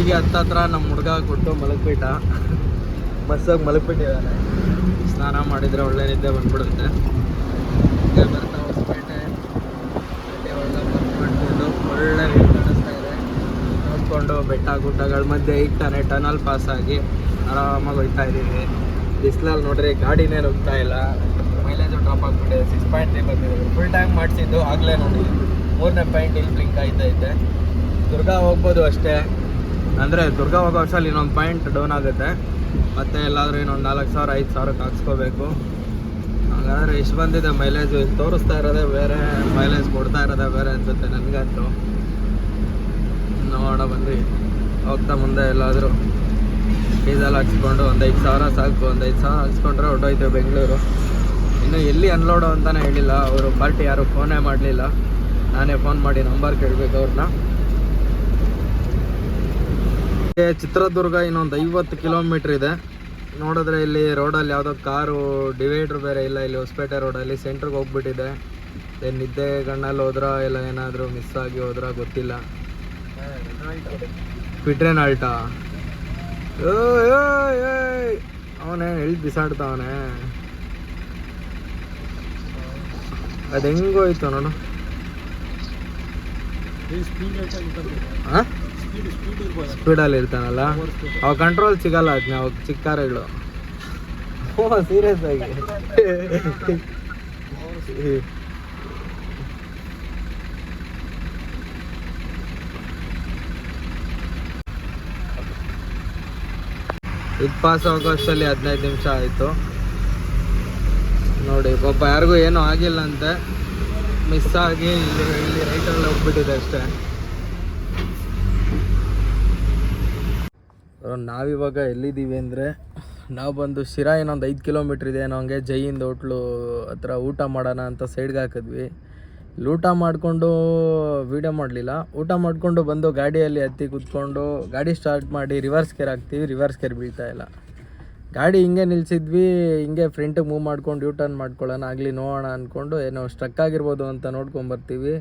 ಇಲ್ಲಿಗೆ ಹತ್ತತ್ರ ನಮ್ಮ ಹುಡುಗ ಕೊಟ್ಟು ಮಲಗ್ಬಿಟ್ಟ. ಬಸ್ಸಾಗಿ ಮಲಗ್ಬಿಟ್ಟಿದ್ದಾನೆ. ಸ್ನಾನ ಮಾಡಿದರೆ ಒಳ್ಳೆ ನಿದ್ದೆ ಬಂದ್ಬಿಡುತ್ತೆ. ಹೀಗೆ ಬರ್ತಾ ಹೊಸಪೇಟೆ ಒಳ್ಳೆ view ಕಾಣಿಸ್ತಾ ಇದೆ. ನೋಡಿಕೊಂಡು ಬೆಟ್ಟ ಗುಡ್ಡಗಳ ಮಧ್ಯೆ ಇಟ್ಟಾನೆ ಟನಲ್ ಪಾಸ್ ಆಗಿ ಆರಾಮಾಗಿ ಹೋಗ್ತಾ ಇದ್ದೀವಿ. ಬಿಸಿಲಲ್ಲಿ ನೋಡ್ರಿ ಗಾಡಿನೇ ನುಗ್ತಾ ಇಲ್ಲ. ಮೈಲೇಜು ಡ್ರಾಪ್ ಆಗಿಬಿಟ್ಟಿದೆ. ಸಿಕ್ಸ್ ಪಾಯಿಂಟ್ ತ್ರೀ ಬಂದಿದೆ. ಫುಲ್ ಟ್ಯಾಂಕ್ ಮಾಡಿಸಿದ್ದು ಆಗಲೇ ನೋಡಿ. ಮೂರನೇ ಪಾಯಿಂಟ್ ಇಲ್ಲಿ ಬ್ಲಿಂಕ್ ಆಯ್ತೈತೆ ದುರ್ಗಾ ಹೋಗ್ಬೋದು ಅಷ್ಟೇ. ಅಂದರೆ ದುರ್ಗಾ ಹೋಗೋ ವರ್ಷಲ್ಲಿ ಇನ್ನೊಂದು ಪಾಯಿಂಟ್ ಡೌನ್ ಆಗುತ್ತೆ. ಮತ್ತೆ ಎಲ್ಲಾದರೂ ಇನ್ನೊಂದು ನಾಲ್ಕು ಸಾವಿರ, ಐದು ಸಾವಿರಕ್ಕೆ ಹಾಕ್ಸ್ಕೋಬೇಕು. ಹಾಗಾದರೆ ಇಷ್ಟು ಬಂದಿದೆ ಮೈಲೇಜು ತೋರಿಸ್ತಾ ಇರೋದೇ ಬೇರೆ ಮೈಲೇಜ್ ಕೊಡ್ತಾ ಇರೋದೇ ಬೇರೆ ಅನ್ಸುತ್ತೆ ನನಗಂತೂ. ನೋಡ ಬಂದು ಹೋಗ್ತಾ ಮುಂದೆ ಎಲ್ಲಾದರೂ. ಡೀಸೆಲ್ ಹಾಕ್ಸ್ಕೊಂಡು ಒಂದು ಐದು ಸಾವಿರ ಸಾಕು. ಒಂದು ಐದು ಸಾವಿರ ಹಾಕ್ಸ್ಕೊಂಡ್ರೆ ಹೊಡೋಯ್ತು ಬೆಂಗಳೂರು. ಇನ್ನು ಎಲ್ಲಿ ಅನ್ಲೋಡು ಅಂತಲೇ ಹೇಳಿಲ್ಲ. ಅವರು ಪಾರ್ಟಿ ಯಾರು ಫೋನೇ ಮಾಡಲಿಲ್ಲ. ನಾನೇ ಫೋನ್ ಮಾಡಿ ನಂಬರ್ ಕೇಳಬೇಕು ಅವ್ರನ್ನ. ಚಿತ್ರದುರ್ಗ ಇನ್ನೊಂದು ಐವತ್ತು ಕಿಲೋಮೀಟ್ರ್ ಇದೆ. ನೋಡಿದ್ರೆ ಇಲ್ಲಿ ರೋಡಲ್ಲಿ ಯಾವುದೋ ಕಾರು ಡಿವೈಡ್ರ್ ಬೇರೆ ಇಲ್ಲ ಇಲ್ಲಿ ಹೊಸಪೇಟೆ ರೋಡಲ್ಲಿ ಸೆಂಟ್ರಿಗೆ ಹೋಗ್ಬಿಟ್ಟಿದೆ. ಏನು ನಿದ್ದೆ ಗಣ್ಣಲ್ಲಿ ಹೋದ್ರ ಇಲ್ಲ ಏನಾದರೂ ಮಿಸ್ ಆಗಿ ಹೋದ್ರ ಗೊತ್ತಿಲ್ಲ. ಬಿಟ್ರೇನ್ ಆಲ್ಟಾ ಅವನೇ ಎಲ್ಲಿ ಬಿಸಾಡ್ತಾವನೆ ಅದು ಹೆಂಗೋಯ್ತು ನೋಡು. ಹಾಂ ಸ್ಪೀಡಲ್ಲಿ ಇರ್ತಾನಲ್ಲ? ಅವ ಕಂಟ್ರೋಲ್ ಸಿಗಲ್ಲ ಅದನ್ನ ಅವಾಗ ಚಿಕ್ಕ ಕಾರುಗಳು ಓ ಸೀರಿಯಸ್ ಆಗಿ. ಇದು ಪಾಸ್ ಆಗೋ ಅಷ್ಟರಲ್ಲಿ ಹದಿನೈದು ನಿಮಿಷ ಆಯಿತು. ನೋಡಿ, ಪಾಪ ಯಾರಿಗೂ ಏನೂ ಆಗಿಲ್ಲ ಅಂತೆ ಮಿಸ್ ಆಗಿ ಇಲ್ಲಿ ಇಲ್ಲಿ ರೈಟಲ್ಲಿ ಹೋಗ್ಬಿಟ್ಟಿದೆ ಅಷ್ಟೇ. ನಾವಿವಾಗ ಎಲ್ಲಿದ್ದೀವಿ ಅಂದರೆ, ನಾವು ಬಂದು ಶಿರಾ ಇನ್ನೊಂದು ಐದು ಕಿಲೋಮೀಟ್ರ್ ಇದೆ ಏನೋ ಹಂಗೆ ಜೈಯಿಂದ ಹೋಟ್ಲು ಹತ್ರ ಊಟ ಮಾಡೋಣ ಅಂತ ಸೈಡ್ಗೆ ಹಾಕಿದ್ವಿ. ಇಲ್ಲಿ ಊಟ ಮಾಡಿಕೊಂಡು ವೀಡಿಯೋ ಮಾಡಲಿಲ್ಲ. ಊಟ ಮಾಡಿಕೊಂಡು ಬಂದು ಗಾಡಿಯಲ್ಲಿ ಹತ್ತಿ ಕೂತ್ಕೊಂಡು ಗಾಡಿ ಸ್ಟಾರ್ಟ್ ಮಾಡಿ ರಿವರ್ಸ್ ಕೇರ್ ಹಾಕ್ತೀವಿ ರಿವರ್ಸ್ ಕೇರ್ ಬೀಳ್ತಾ ಇಲ್ಲ. ಗಾಡಿ ಹಿಂಗೆ ನಿಲ್ಸಿದ್ವಿ, ಹಿಂಗೆ ಫ್ರಂಟಿಗೆ ಮೂವ್ ಮಾಡ್ಕೊಂಡು ಯೂ ಟರ್ನ್ ಮಾಡ್ಕೊಳ್ಳೋಣ, ಆಗಲಿ ನೋಡೋಣ ಅಂದ್ಕೊಂಡು ಏನೋ ಸ್ಟ್ರಕ್ ಆಗಿರ್ಬೋದು ಅಂತ ನೋಡ್ಕೊಂಬರ್ತೀವಿ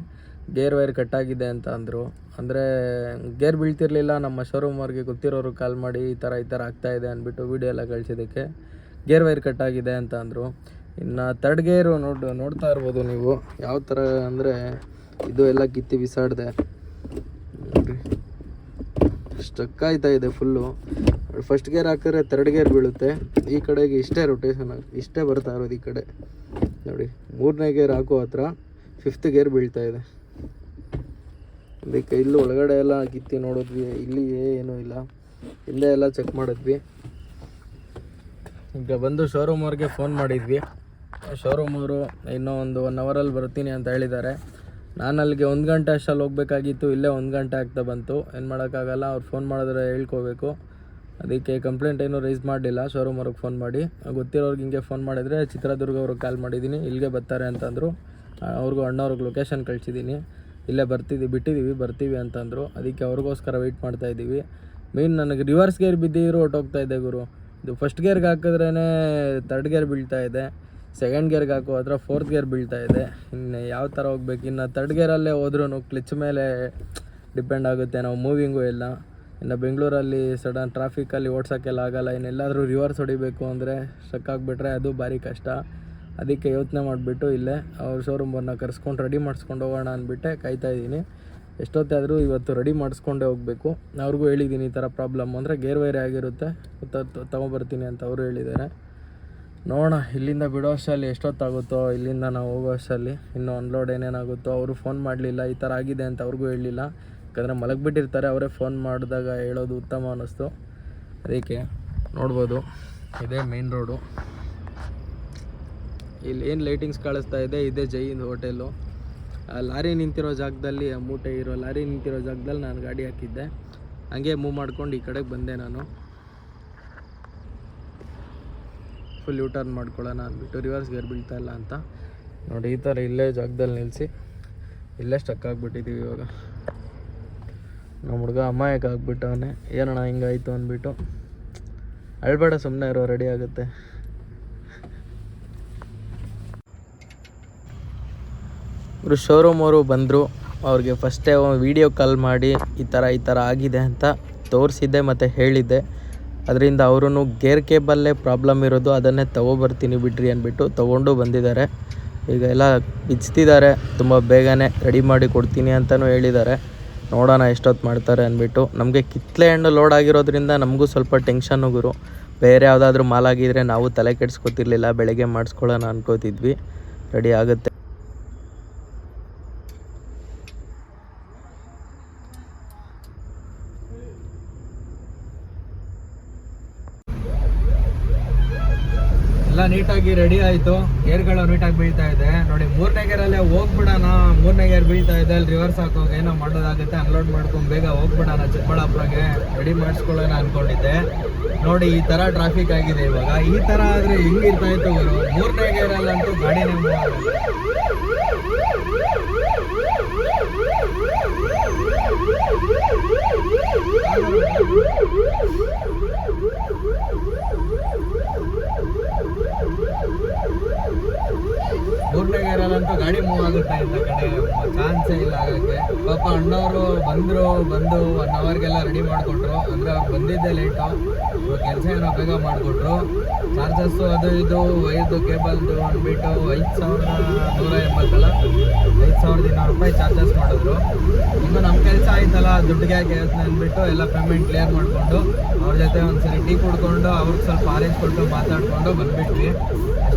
ಗೇರ್ ವೈರ್ ಕಟ್ಟಾಗಿದೆ ಅಂತ ಅಂದರು. ಅಂದರೆ ಗೇರ್ ಬೀಳ್ತಿರಲಿಲ್ಲ, ನಮ್ಮ ಶೋರೂಮ್ ಅವ್ರಿಗೆ ಗೊತ್ತಿರೋರು ಕಾಲ್ ಮಾಡಿ ಈ ಥರ ಈ ಥರ ಆಗ್ತಾ ಇದೆ ಅಂದ್ಬಿಟ್ಟು ವೀಡಿಯೋ ಎಲ್ಲ ಕಳಿಸಿದ್ದಕ್ಕೆ ಗೇರ್ ವೈರ್ ಕಟ್ಟಾಗಿದೆ ಅಂತ ಅಂದರು. ಇನ್ನು ತರ್ಡ್ ಗೇರು ನೋಡ್, ನೋಡ್ತಾ ಇರ್ಬೋದು ನೀವು. ಯಾವ ಥರ ಅಂದರೆ ಇದು ಎಲ್ಲ ಕಿತ್ತಿ ಬಿಸಾಡಿದೆ. ನೋಡಿರಿ ಸ್ಟಕ್ ಆಯ್ತಾ ಇದೆ ಫುಲ್ಲು ಫಸ್ಟ್ ಗೇರ್ ಹಾಕಿದ್ರೆ ತರ್ಡ್ ಗೇರ್ ಬೀಳುತ್ತೆ. ಈ ಕಡೆಗೆ ಇಷ್ಟೇ ರೊಟೇಷನ್ ಇಷ್ಟೇ ಬರ್ತಾ ಇರೋದು ಈ ಕಡೆ. ನೋಡಿ, ಮೂರನೇ ಗೇರ್ ಹಾಕೋ ಹತ್ರ ಫಿಫ್ತ್ ಗೇರ್ ಬೀಳ್ತಾ ಇದೆ. ಅದಕ್ಕೆ ಇಲ್ಲಿ ಒಳಗಡೆ ಎಲ್ಲ ಕಿತ್ತಿ ನೋಡಿದ್ವಿ, ಇಲ್ಲಿ ಏನೂ ಇಲ್ಲ. ಹಿಂದೆ ಎಲ್ಲ ಚೆಕ್ ಮಾಡಿದ್ವಿ. ಈಗ ಬಂದು ಶೋರೂಮ್ ಅವ್ರಿಗೆ ಫೋನ್ ಮಾಡಿದ್ವಿ. ಶೋರೂಮ್ ಅವರು ಇನ್ನೂ ಒಂದು ಒನ್ ಅವರಲ್ಲಿ ಬರ್ತೀನಿ ಅಂತ ಹೇಳಿದ್ದಾರೆ. ನಾನು ಅಲ್ಲಿಗೆ ಒಂದು ಗಂಟೆ ಅಷ್ಟಲ್ಲಿ ಹೋಗ್ಬೇಕಾಗಿತ್ತು, ಇಲ್ಲೇ ಒಂದು ಗಂಟೆ ಆಗ್ತಾ ಬಂತು. ಏನು ಮಾಡೋಕ್ಕಾಗಲ್ಲ, ಅವ್ರು ಫೋನ್ ಮಾಡಿದ್ರೆ ಹೇಳ್ಕೋಬೇಕು. ಅದಕ್ಕೆ ಕಂಪ್ಲೇಂಟ್ ಏನೂ ರೈಸ್ ಮಾಡಲಿಲ್ಲ ಶೋರೂಮ್ ಅವ್ರಿಗೆ ಫೋನ್ ಮಾಡಿ. ಗೊತ್ತಿರೋರ್ಗೆ ಹಿಂಗೆ ಫೋನ್ ಮಾಡಿದರೆ ಚಿತ್ರದುರ್ಗ ಅವ್ರಿಗೆ ಕಾಲ್ ಮಾಡಿದ್ದೀನಿ, ಇಲ್ಲಿಗೆ ಬರ್ತಾರೆ ಅಂತಂದರು. ಅವ್ರಿಗೂ ಅಣ್ಣವ್ರಿಗೆ ಲೊಕೇಶನ್ ಕಳಿಸಿದ್ದೀನಿ. ಇಲ್ಲೇ ಬರ್ತಿದ್ದೀವಿ ಬಿಟ್ಟಿದ್ದೀವಿ, ಬರ್ತೀವಿ ಅಂತಂದರು. ಅದಕ್ಕೆ ಅವ್ರಿಗೋಸ್ಕರ ವೆಯ್ಟ್ ಮಾಡ್ತಾ ಇದ್ದೀವಿ. ಮೇನ್ ನನಗೆ ರಿವರ್ಸ್ ಗೇರ್ ಬಿದ್ದಿದ್ರು ಹೊಟ್ಟೋಗ್ತಾ ಇದೆ ಗುರು. ಇದು ಫಸ್ಟ್ ಗೇರ್ಗೆ ಹಾಕಿದ್ರೇ ತರ್ಡ್ ಗೇರ್ ಬೀಳ್ತಾ ಇದೆ. ಸೆಕೆಂಡ್ ಗೇರ್ಗೆ ಹಾಕೋ ಹತ್ರ ಫೋರ್ತ್ ಗೇರ್ ಬೀಳ್ತಾ ಇದೆ. ಇನ್ನು ಯಾವ ಥರ ಹೋಗ್ಬೇಕು? ಇನ್ನು ತರ್ಡ್ ಗೇರಲ್ಲೇ ಹೋದ್ರೂ ಕ್ಲಿಚ್ ಮೇಲೆ ಡಿಪೆಂಡ್ ಆಗುತ್ತೆ ನಾವು ಮೂವಿಂಗು ಎಲ್ಲ. ಇನ್ನು ಬೆಂಗಳೂರಲ್ಲಿ ಸಡನ್ ಟ್ರಾಫಿಕಲ್ಲಿ ಓಡ್ಸೋಕ್ಕೆಲ್ಲ ಆಗಲ್ಲ. ಇನ್ನೆಲ್ಲಾದರೂ ರಿವರ್ಸ್ ಹೊಡಿಬೇಕು ಅಂದರೆ ಸ್ಟ್ರಕ್ ಆಗಿಬಿಟ್ರೆ ಅದು ಭಾರಿ ಕಷ್ಟ. ಅದಕ್ಕೆ ಯೋಚನೆ ಮಾಡಿಬಿಟ್ಟು ಇಲ್ಲೇ ಅವ್ರ ಶೋರೂಮನ್ನು ಕರೆಸ್ಕೊಂಡು ರೆಡಿ ಮಾಡಿಸ್ಕೊಂಡು ಹೋಗೋಣ ಅಂದ್ಬಿಟ್ಟೆ, ಕಾಯ್ತಾ ಇದ್ದೀನಿ. ಎಷ್ಟೊತ್ತಾದರೂ ಇವತ್ತು ರೆಡಿ ಮಾಡಿಸ್ಕೊಂಡೇ ಹೋಗಬೇಕು. ಅವ್ರಿಗೂ ಹೇಳಿದ್ದೀನಿ ಈ ಥರ ಪ್ರಾಬ್ಲಮ್ ಅಂದರೆ ಗೇರ್ ವೈರೇ ಆಗಿರುತ್ತೆ ತೊಗೊಬರ್ತೀನಿ ಅಂತ ಅವರು ಹೇಳಿದ್ದಾರೆ. ನೋಡೋಣ, ಇಲ್ಲಿಂದ ಬಿಡೋ ಅಷ್ಟರಲ್ಲಿ ಎಷ್ಟೊತ್ತಾಗುತ್ತೋ, ಇಲ್ಲಿಂದ ನಾವು ಹೋಗೋ ಅಷ್ಟರಲ್ಲಿ, ಇನ್ನೂ ಅನ್ಲೋಡ್ ಏನೇನಾಗುತ್ತೋ, ಅವರು ಫೋನ್ ಮಾಡಲಿಲ್ಲ, ಈ ಥರ ಆಗಿದೆ ಅಂತ ಅವ್ರಿಗೂ ಹೇಳಲಿಲ್ಲ ಯಾಕಂದರೆ ಮಲಗಿಬಿಟ್ಟಿರ್ತಾರೆ, ಅವರೇ ಫೋನ್ ಮಾಡಿದಾಗ ಹೇಳೋದು ಉತ್ತಮ ಅನ್ನಿಸ್ತು. ಅದಕ್ಕೆ ನೋಡ್ಬೋದು, ಇದೇ ಮೇನ್ ರೋಡು ಇಲ್ಲಿ ಏನು ಲೈಟಿಂಗ್ಸ್ ಕಳಿಸ್ತಾ ಇದೆ? ಇದೇ ಜೈನ್ ಹೋಟೆಲು. ಆ, ಲಾರಿ ನಿಂತಿರೋ ಜಾಗದಲ್ಲಿ, ಆ, ಮೂಟೆ ಇರೋ ಲಾರಿ ನಿಂತಿರೋ ಜಾಗದಲ್ಲಿ ನಾನು ಗಾಡಿ ಹಾಕಿದ್ದೆ. ಹಂಗೆ ಮೂವ್ ಮಾಡ್ಕೊಂಡು ಈ ಕಡೆಗೆ ಬಂದೆ ನಾನು. ಫುಲ್ ಯೂ ಟರ್ನ್ ಮಾಡ್ಕೊಳ್ಳೋಣ ಅಂದ್ಬಿಟ್ಟು ರಿವರ್ಸ್ ಗೇರ್ ಬೀಳ್ತಾ ಇಲ್ಲ ಅಂತ. ನೋಡಿ, ಈ ಥರ ಇಲ್ಲೇ ಜಾಗದಲ್ಲಿ ನಿಲ್ಲಿಸಿ ಇಲ್ಲೇ ಸ್ಟಕ್ ಆಗಿಬಿಟ್ಟಿದ್ದೀವಿ ಇವಾಗ. ನಮ್ಮ ಹುಡುಗ ಅಮಾಯಕ ಆಗ್ಬಿಟ್ಟವನೇ. ಏನಣ್ಣ ಹಿಂಗಾಯಿತು ಅಂದ್ಬಿಟ್ಟು. ಅಳ್ಬೇಡ ಸುಮ್ಮನೆ ಇರೋ ರೆಡಿ ಆಗುತ್ತೆ. ಇವರು ಶೋರೂಮ್ ಅವರು ಬಂದರು, ಅವ್ರಿಗೆ ಫಸ್ಟೇ ವೀಡಿಯೋ ಕಾಲ್ ಮಾಡಿ ಈ ಥರ ಈ ಥರ ಆಗಿದೆ ಅಂತ ತೋರಿಸಿದ್ದೆ ಮತ್ತು ಹೇಳಿದ್ದೆ. ಅದರಿಂದ ಅವರು ಗೇರ್ ಕೇಬಲ್ಲೇ ಪ್ರಾಬ್ಲಮ್ ಇರೋದು, ಅದನ್ನೇ ತೊಗೊಬರ್ತೀನಿ ಬಿಡ್ರಿ ಅಂದ್ಬಿಟ್ಟು ತೊಗೊಂಡು ಬಂದಿದ್ದಾರೆ. ಈಗ ಎಲ್ಲ ಬಿಚ್ತಿದ್ದಾರೆ, ತುಂಬ ಬೇಗನೆ ರೆಡಿ ಮಾಡಿ ಕೊಡ್ತೀನಿ ಅಂತಲೂ ಹೇಳಿದ್ದಾರೆ. ನೋಡೋಣ ಎಷ್ಟೊತ್ತು ಮಾಡ್ತಾರೆ ಅಂದ್ಬಿಟ್ಟು. ನಮಗೆ ಕಿತ್ತಲೆ ಹಣ್ಣು ಲೋಡ್ ಆಗಿರೋದ್ರಿಂದ ನಮಗೂ ಸ್ವಲ್ಪ ಟೆನ್ಷನ್ ಗುರು. ಬೇರೆ ಯಾವುದಾದ್ರೂ ಮಾಲಾಗಿದ್ರೆ ನಾವು ತಲೆ ಕೆಡಿಸ್ಕೊತಿರ್ಲಿಲ್ಲ, ಬೆಳಗ್ಗೆ ಮಾಡಿಸ್ಕೊಳ್ಳೋಣ ಅನ್ಕೋತಿದ್ವಿ. ರೆಡಿ ಆಗುತ್ತೆ. ಎಲ್ಲ ನೀಟಾಗಿ ರೆಡಿ ಆಯ್ತು. ಗೇರ್ಗಳು ನೀಟಾಗಿ ಬೀಳ್ತಾ ಇದೆ. ನೋಡಿ, ಮೂರನೇ ಗೇರಲ್ಲೇ ಹೋಗ್ಬಿಡೋಣ. ಮೂರನೇ ಗೇರ್ ಬೀಳ್ತಾ ಇದೆ. ಅಲ್ಲಿ ರಿವರ್ಸ್ ಹಾಕೋಕೆ ಏನೋ ಮಾಡೋದಾಗುತ್ತೆ. ಅನ್ಲೋಡ್ ಮಾಡ್ಕೊಂಡು ಬೇಗ ಹೋಗ್ಬಿಡೋಣ ಚಿಕ್ಕಬಳ್ಳಾಪುರಗೆ ರೆಡಿ ಮಾಡಿಸ್ಕೊಳ್ಳೋಣ ಅಂದ್ಕೊಂಡಿದ್ದೆ ನೋಡಿ, ಈ ತರ ಟ್ರಾಫಿಕ್ ಆಗಿದೆ ಇವಾಗ. ಈ ತರ ಆದ್ರೆ ಹೆಂಗಿರ್ತಾ ಇತ್ತು ಮೂರನೇ ಗೇರಲ್ಲಂತೂ ಗಾಡಿನೇ move ಆಗಲ್ಲ. ಮೂರನೇ ಗೇರಲ್ಲಂತೂ ಗಾಡಿ ಮೂವ್ ಆಗುತ್ತೆ ಇಂಥ ಕಡೆ ಚಾನ್ಸೇ ಇಲ್ಲ ಆಗಕ್ಕೆ ಪಾಪ ಅಣ್ಣವರು ಬಂದ್ರು ಬಂದು ಒನ್ ಅವರ್ಗೆಲ್ಲ ರೆಡಿ ಮಾಡಿಕೊಟ್ರು ಅಂದ್ರೆ ಅವ್ರು ಲೇಟು ಕೆಲಸ ಏನೋ ಬೇಗ ಮಾಡಿಕೊಟ್ರು. ಚಾರ್ಜಸ್ಸು ಅದು ಇದು, ವೈರ್ದು ಕೇಬಲ್ದು ಅಂದ್ಬಿಟ್ಟು ಐದು ಸಾವಿರದ ನೂರ ಎಂಬತ್ತಲ್ಲ. ಐದು ಸಾವಿರದ ಇನ್ನೂರು ರೂಪಾಯಿ ಚಾರ್ಜಸ್ ಮಾಡಿದ್ರು. ಇನ್ನು ನಮ್ಮ ಕೆಲಸ ಆಯ್ತಲ್ಲ, ದುಡ್ಡಿಗೆ ಯಾಕೆ ಅಂದ್ಬಿಟ್ಟು ಎಲ್ಲ ಪೇಮೆಂಟ್ ಕ್ಲಿಯರ್ ಮಾಡಿಕೊಂಡು, ಅವ್ರ ಜೊತೆ ಒಂದ್ಸರಿ ಟೀ ಕುಡ್ಕೊಂಡು, ಅವ್ರಿಗೆ ಸ್ವಲ್ಪ ಆರೆಂಜ್ ಕೊಟ್ಟು ಮಾತಾಡಿಕೊಂಡು ಬಂದ್ಬಿಟ್ವಿ.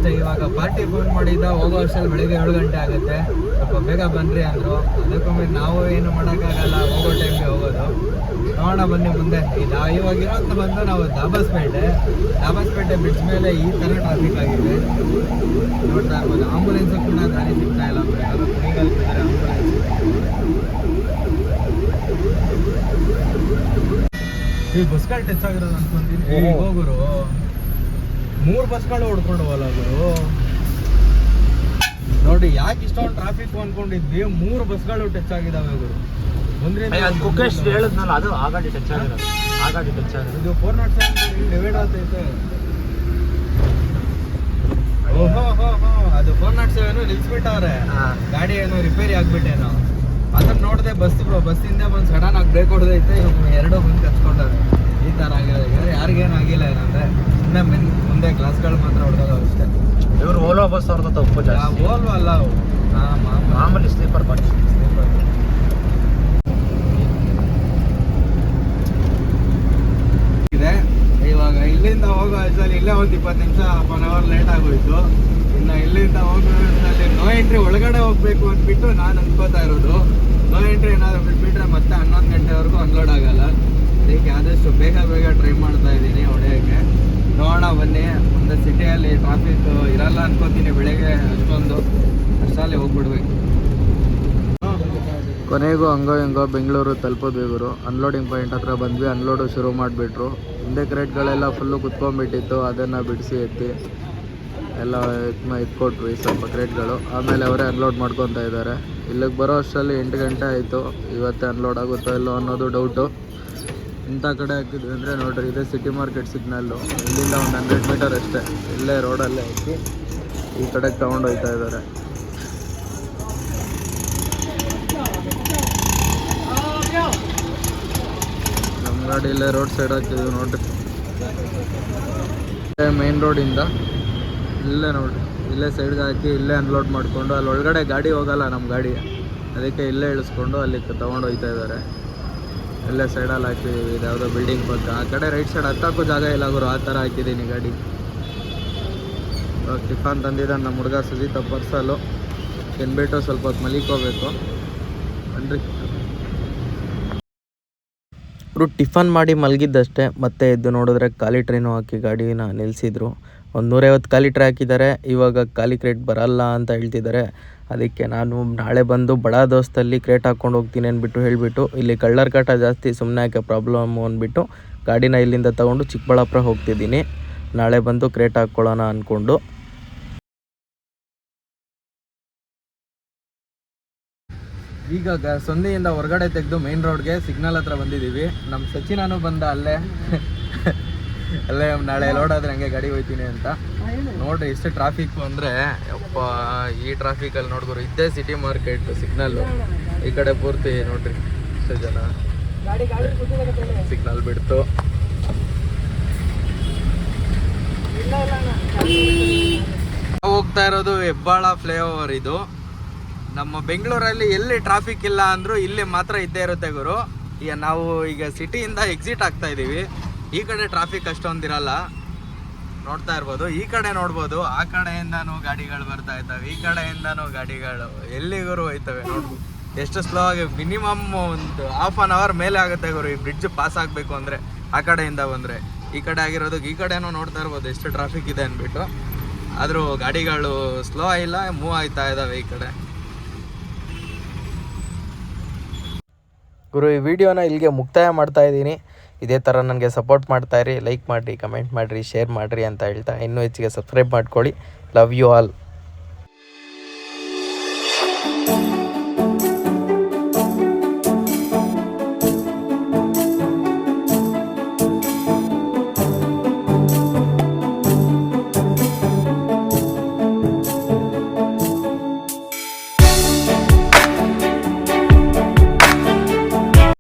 ಅಷ್ಟೇ ಇವಾಗ ಪಾರ್ಟಿ ಫೋನ್ ಮಾಡಿದ್ದ ಹೋಗೋ ವರ್ಷದಲ್ಲಿ ಬೆಳಿಗ್ಗೆ ಏಳು ಗಂಟೆ ಆಗುತ್ತೆ. ಸ್ವಲ್ಪ ಬೇಗ ಬನ್ನಿರಿ ಅಂದರು. ಅದಕ್ಕೊಮ್ಮೆ ನಾವು ಏನು ಮಾಡೋಕ್ಕಾಗಲ್ಲ ಹೋಗೋ ಟೈಮ್ಗೆ ಹೋಗೋದು. ನೋಡೋಣ ಬನ್ನಿ ಮುಂದೆ. ಇದು ಇವಾಗ ಇರೋಂತ ಬಂದು ನಾವು ದಾಬಸ್ಪೇಟೆ. ದಾಬಸ್ಪೇಟೆ ಬ್ರಿಡ್ಜ್ ಮೇಲೆ ಈ ಥರ ಟ್ರಾಫಿಕ್ ಆಗಿದೆ. ನೋಡ್ತಾ ಇರ್ಬೋದು. ಆಂಬುಲೆನ್ಸ್ ಕೂಡ ದಾರಿ ಸಿಗ್ತಾ ಇಲ್ಲ ಯಾರು ಯಾರೋ ಕುಣಿಗಾಲ್ತಿದ್ದಾರೆ ಆಂಬುಲೆನ್ಸ್ ಈ ಬಸ್ಗಳು ಟಚ್ ಆಗಿರೋದು ಅನ್ಕೊಂತೀನಿ. ಹೋಗುರು ಮೂರು ಬಸ್ಗಳು ಹೊಡ್ಕೊಂಡು ಹೋಗಲ್ಲ ಗುರು. ನೋಡಿ ಯಾಕೆ ಇಷ್ಟೊಂದು ಟ್ರಾಫಿಕ್ ಅನ್ಕೊಂಡಿದ್ವಿ ಮೂರು ಬಸ್ಗಳು ಟಚ್ ಆಗಿದಾವೆ ಗುರು. ಒಂದ್ರಿಂದ ಅದು ಕುಕ್ಕೇಶ್ ಹೇಳಿದ್ನಲ್ಲ ಅದು ಆ ಗಾಡಿ ಟಚ್ ಆಗಿರೋದು. ಆ ಗಾಡಿ ಟಚ್ ಆಗಿರೋದು. ಇದು ಫೋರ್ ನಾಟ್ ಸೆವೆನ್ ಡಿವೈಡ್ ಆಗ್ತೈತೆ ಓಹೋ ಹೋ ಹೋ. ಅದು ಫೋರ್ ನಾಟ್ ಸೆವೆನ್ ನಿಲ್ಸ್ಬಿಟ್ಟವ್ರೆ. ಗಾಡಿ ಏನೋ ರಿಪೇರಿ ಆಗ್ಬಿಟ್ಟೇನೋ. ಅದನ್ನ ನೋಡಿದೆ ಬಸ್ ಬಸ್ಸಿಂದ ಬಂದು ಸಡನ್ ಆಗಿ ಬ್ರೇಕ್ ಹೊಡೆದೈತೆ. ಎರಡು ಬಂದು ಕಚ್ಕೊಂಡವ್ರೆ. ಈ ಥರ ಆಗಿರೋದು ಯಾರಿಗೇನು ಆಗಿಲ್ಲ ಏನಂದರೆ ಇನ್ನೂ ಮೆನ್ ಮುಂದೆ ಗ್ಲಾಸ್ಗಳು ಮಾತ್ರ ಹೊಡೆದಾಗ ಅಷ್ಟೇ ಇವರು ಓಲೋ ಬಸ್ ಅವ್ರದ್ದು ತಪ್ಪು ಜಾಸ್ತಿ. ಓಲ್ವ ಅಲ್ಲ ಅವು ಮಾಮೂಲಿ. ಸ್ಲೀಪರ್ ಬಸ್ ಇದೆ. ಇವಾಗ ಇಲ್ಲಿಂದ ಹೋಗೋ ಅಷ್ಟರಲ್ಲಿ ಇಲ್ಲೇ ಒಂದು ಇಪ್ಪತ್ತು ನಿಮಿಷ ಹಾಫ್ ಅನ್ ಅವರ್ ಲೇಟ್ ಆಗೋಯ್ತು. ಇನ್ನು ಇಲ್ಲಿಂದ ಹೋಗೋ ಅಷ್ಟರಲ್ಲಿ ನೋ ಎಂಟ್ರಿ ಒಳಗಡೆ ಹೋಗ್ಬೇಕು ಅಂದ್ಬಿಟ್ಟು ನಾನು ಅನ್ಕೋತಾ ಇರೋದು. ನೋ ಎಂಟ್ರಿ ಏನಾದರೂ ಬಿಟ್ಬಿಟ್ರೆ ಮತ್ತೆ ಹನ್ನೊಂದು ಗಂಟೆವರೆಗೂ ಅನ್ಲೋಡ್ ಆಗಲ್ಲ. ಅದಕ್ಕೆ ಆದಷ್ಟು ಬೇಗ ಬೇಗ ಟ್ರೈ ಮಾಡ್ತಾ ಇದ್ದೀನಿ ಹೊಡೆಯೋಕ್ಕೆ. ನೋಡೋಣ ಬನ್ನಿ, ಒಂದು ಸಿಟಿಯಲ್ಲಿ ಟ್ರಾಫಿಕ್ ಇರಲ್ಲ ಅನ್ಕೋತೀನಿ ಬೆಳಗ್ಗೆ ಅಷ್ಟೊಂದು. ಅಷ್ಟಲ್ಲಿ ಹೋಗ್ಬಿಡ್ಬೇಕು. ಕೊನೆಗೂ ಹಂಗೋ ಹಿಂಗೋ ಬೆಂಗಳೂರು ತಲುಪೋದು ಇವರು. ಅನ್ಲೋಡಿಂಗ್ ಪಾಯಿಂಟ್ ಹತ್ರ ಬಂದ್ವಿ ಅನ್ಲೋಡು ಶುರು ಮಾಡಿಬಿಟ್ರು. ಹಿಂದೆ ಕ್ರೇಟ್ಗಳೆಲ್ಲ ಫುಲ್ಲು ಕುತ್ಕೊಂಡ್ಬಿಟ್ಟಿತ್ತು, ಅದನ್ನು ಬಿಡಿಸಿ ಎತ್ತಿ, ಎಲ್ಲ ಈ ಸ್ವಲ್ಪ ಕ್ರೇಟ್ಗಳು ಆಮೇಲೆ ಅವರೇ ಅನ್ಲೋಡ್ ಮಾಡ್ಕೊತಾ ಇದ್ದಾರೆ. ಇಲ್ಲಿಗೆ ಬರೋ ಅಷ್ಟರಲ್ಲಿ ಎಂಟು ಗಂಟೆ ಆಯಿತು. ಇವತ್ತೇ ಅನ್ಲೋಡ್ ಆಗುತ್ತೋ ಇಲ್ಲೋ ಅನ್ನೋದು ಡೌಟು ಇಂಥ ಕಡೆ ಹಾಕಿದ್ವಿ ಅಂದರೆ ನೋಡ್ರಿ, ಇದೇ ಸಿಟಿ ಮಾರ್ಕೆಟ್ ಸಿಗ್ನಲ್ಲು ಇಲ್ಲಿಂದ ಒಂದು ಹಂಡ್ರೆಡ್ ಮೀಟರ್ ಅಷ್ಟೇ. ಇಲ್ಲೇ ರೋಡಲ್ಲೇ ಹಾಕಿ ಈ ಕಡೆಗೆ ತಗೊಂಡು ಹೋಗ್ತಾ ಇದ್ದಾರೆ ನಮ್ಮ ಗಾಡಿ ಇಲ್ಲೇ ರೋಡ್ ಸೈಡ್ ಹಾಕಿದ್ವಿ ನೋಡ್ರಿ. ಮೇನ್ ರೋಡಿಂದ ಇಲ್ಲೇ ನೋಡ್ರಿ, ಇಲ್ಲೇ ಸೈಡ್ಗೆ ಹಾಕಿ ಇಲ್ಲೇ ಅನ್ಲೋಡ್ ಮಾಡಿಕೊಂಡು ಅಲ್ಲಿ ಒಳಗಡೆ ಗಾಡಿ ಹೋಗಲ್ಲ ನಮ್ಮ ಗಾಡಿ. ಅದಕ್ಕೆ ಇಲ್ಲೇ ಇಳಿಸ್ಕೊಂಡು ಅಲ್ಲಿ ತೊಗೊಂಡು ಹೋಗ್ತಾ ಇದ್ದಾರೆ ಇಲ್ಲೇ ಸೈಡಲ್ಲಿ ಹಾಕಿದ್ದೀವಿ. ಇದು ಯಾವುದೋ ಬಿಲ್ಡಿಂಗ್ ಪಕ್ಕ. ಆ ಕಡೆ ರೈಟ್ ಸೈಡ್ ಹತ್ತಾಕೋ ಜಾಗ ಇಲ್ಲ ಗುರು. ಆ ಥರ ಹಾಕಿದ್ದೀನಿ ಗಾಡಿ. ಟಿಫನ್ ತಂದಿದ್ದಾನೆ ನಮ್ಮ ಹುಡುಗ ಸುಜಿತ ಪರ್ಸಲು ತಿನ್ಬಿಟ್ಟು ಸ್ವಲ್ಪ ಹೊತ್ತು ಮಲಿಕೋಬೇಕು ಅನ್ರಿ ಇವರು ಟಿಫನ್ ಮಾಡಿ ಮಲಗಿದ್ದಷ್ಟೇ. ಮತ್ತೆ ಎದ್ದು ನೋಡಿದ್ರೆ ಖಾಲಿ ಟ್ರೈನು ಹಾಕಿ ಗಾಡಿನ ನಿಲ್ಲಿಸಿದ್ರು ಒಂದು ನೂರೈವತ್ತು ಖಾಲಿ ಟ್ರೈ ಹಾಕಿದ್ದಾರೆ. ಇವಾಗ ಖಾಲಿ ಕ್ರೇಟ್ ಬರಲ್ಲ ಅಂತ ಹೇಳ್ತಿದ್ದಾರೆ. ಅದಕ್ಕೆ ನಾನು ನಾಳೆ ಬಂದು ಬಡ ದೋಸ್ತಲ್ಲಿ ಕ್ರೇಟ್ ಹಾಕ್ಕೊಂಡು ಹೋಗ್ತೀನಿ ಅಂದ್ಬಿಟ್ಟು ಹೇಳಿಬಿಟ್ಟು, ಇಲ್ಲಿ ಕಳ್ಳರ ಕಾಟ ಜಾಸ್ತಿ ಸುಮ್ಮನೆ ಯಾಕೆ ಪ್ರಾಬ್ಲಮ್ಮು ಅಂದ್ಬಿಟ್ಟು ಗಾಡಿನ ಇಲ್ಲಿಂದ ತಗೊಂಡು ಚಿಕ್ಕಬಳ್ಳಾಪುರ ಹೋಗ್ತಿದ್ದೀನಿ. ನಾಳೆ ಬಂದು ಕ್ರೇಟ್ ಹಾಕ್ಕೊಳ್ಳೋಣ ಅಂದ್ಕೊಂಡು. ಈಗ ಸೊಂದೆಯಿಂದ ಹೊರಗಡೆ ತೆಗೆದು ಮೇನ್ ರೋಡ್ಗೆ ಸಿಗ್ನಲ್ ಹತ್ರ ಬಂದಿದ್ದೀವಿ. ನಮ್ಮ ಸಚಿನಾನು ಬಂದ ಅಲ್ಲೇ. ಅಲ್ಲೇ ನಾಳೆ ಲೋಡ್ ಆದ್ರೆ ಹಂಗೆ ಗಾಡಿ ಹೋಯ್ತೀನಿ ಅಂತ. ನೋಡ್ರಿ ಎಷ್ಟು ಟ್ರಾಫಿಕ್ ಅಂದರೆ ಯಪ್ಪ ಈ ಟ್ರಾಫಿಕಲ್ಲಿ ನೋಡ್ಬೋದು. ಇದ್ದೇ ಸಿಟಿ ಮಾರ್ಕೆಟ್ ಸಿಗ್ನಲ್ಲು ಈ ಕಡೆ ಪೂರ್ತಿ ನೋಡ್ರಿ ಎಷ್ಟು ಜನ. ಸಿಗ್ನಲ್ ಬಿಡ್ತು. ಹೋಗ್ತಾ ಇರೋದು ಹೆಬ್ಬಾಳ ಫ್ಲೈ ಓವರ್ ಇದು. ನಮ್ಮ ಬೆಂಗಳೂರಲ್ಲಿ ಎಲ್ಲಿ ಟ್ರಾಫಿಕ್ ಇಲ್ಲ ಅಂದ್ರೂ ಇಲ್ಲಿ ಮಾತ್ರ ಇದ್ದೇ ಇರುತ್ತೆ ಗುರು. ಈಗ ನಾವು ಈಗ ಸಿಟಿಯಿಂದ ಎಕ್ಸಿಟ್ ಆಗ್ತಾ ಇದೀವಿ. ಈ ಕಡೆ ಟ್ರಾಫಿಕ್ ಅಷ್ಟೊಂದಿರಲ್ಲ. ನೋಡ್ತಾ ಇರ್ಬೋದು. ಈ ಕಡೆ ನೋಡ್ಬೋದು. ಆ ಕಡೆಯಿಂದನೂ ಗಾಡಿಗಳು ಬರ್ತಾ ಇದ್ದಾವೆ. ಈ ಕಡೆಯಿಂದನೂ ಗಾಡಿಗಳು ಎಲ್ಲಿಗೂ ಹೋಯ್ತವೆ ನೋಡ್ಬೋದು ಎಷ್ಟು ಸ್ಲೋ ಆಗಿ ಮಿನಿಮಮ್ ಒಂದು ಹಾಫ್ ಆನ್ ಅವರ್ ಮೇಲೆ ಆಗುತ್ತೆ ಗುರು. ಈ ಬ್ರಿಡ್ಜ್ ಪಾಸ್ ಆಗಬೇಕು ಅಂದರೆ ಆ ಕಡೆಯಿಂದ ಬಂದರೆ. ಈ ಕಡೆ ಆಗಿರೋದಕ್ಕೆ ಈ ಕಡೆನೂ ನೋಡ್ತಾ ಇರ್ಬೋದು ಎಷ್ಟು ಟ್ರಾಫಿಕ್ ಇದೆ ಅಂದ್ಬಿಟ್ಟು. ಆದರೂ ಗಾಡಿಗಳು ಸ್ಲೋ ಇಲ್ಲ ಮೂವ್ ಆಯ್ತಾ ಇದ್ದಾವೆ ಈ ಕಡೆ. ಗುರು, ಈ ವಿಡಿಯೋನ ಇಲ್ಲಿಗೆ ಮುಕ್ತಾಯ ಮಾಡ್ತಾ ಇದ್ದೀನಿ. ಇದೇ ಥರ ನನಗೆ ಸಪೋರ್ಟ್ ಮಾಡ್ತಾ ಇರಿ ಲೈಕ್ ಮಾಡಿರಿ ಕಮೆಂಟ್ ಮಾಡಿರಿ ಶೇರ್ ಮಾಡಿರಿ ಅಂತ ಹೇಳ್ತಾ ಇನ್ನೂ ಹೆಚ್ಚಿಗೆ ಸಬ್ಸ್ಕ್ರೈಬ್ ಮಾಡ್ಕೊಳ್ಳಿ. Love you all